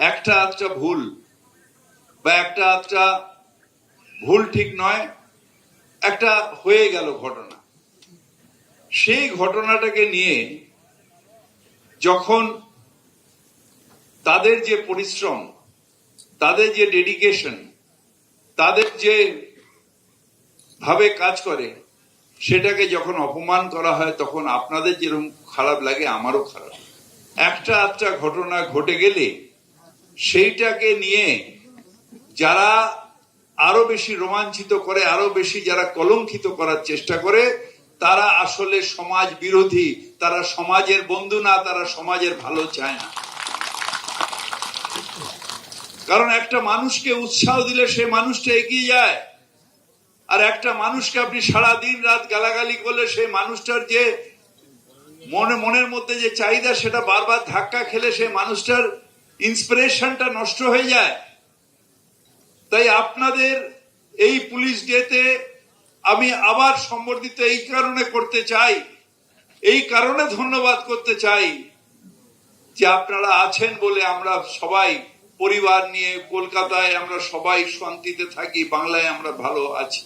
একটা আধটা ভুল বা একটা আধটা ভুল ঠিক নয়, একটা হয়ে গেল ঘটনা। সেই ঘটনাটাকে নিয়ে যখন তাদের যে পরিশ্রম, তাদের যে ডেডিকেশন তাদের যে ভাবে কাজ করে, সেটাকে যখন অপমান করা হয়, তখন আপনাদের যেরকম খারাপ লাগে, আমারও খারাপ একটা আধটা ঘটনা ঘটে গেলে সেইটাকে নিয়ে যারা আরও বেশি রোমাঞ্চিত করে, আরও বেশি যারা কলঙ্কিত করার চেষ্টা করে, তারা আসলে সমাজ বিরোধী। তারা সমাজের বন্ধু না, তারা সমাজের ভালো চায় না। কারণ একটা মানুষকে উৎসাহ দিলে সে মানুষটা এগিয়ে যায়। আর একটা মানুষকে আপনি সারা দিন রাত গালাগালি করলে সেই মানুষটার যে মনে, মনের মধ্যে যে চাহিদা, সেটা বারবার ধাক্কা খেলে সেই মানুষটার ইন্সপিরেশনটা নষ্ট হয়ে যায়। তাই আপনাদের এই পুলিশ ডেতে আমি আবার সম্বর্ধিত এই কারণে করতে চাই, এই কারণে ধন্যবাদ করতে চাই যে আপনারা আছেন বলে আমরা সবাই পরিবার নিয়ে কলকাতায় আমরা সবাই শান্তিতে থাকি, বাংলায় আমরা ভালো আছি।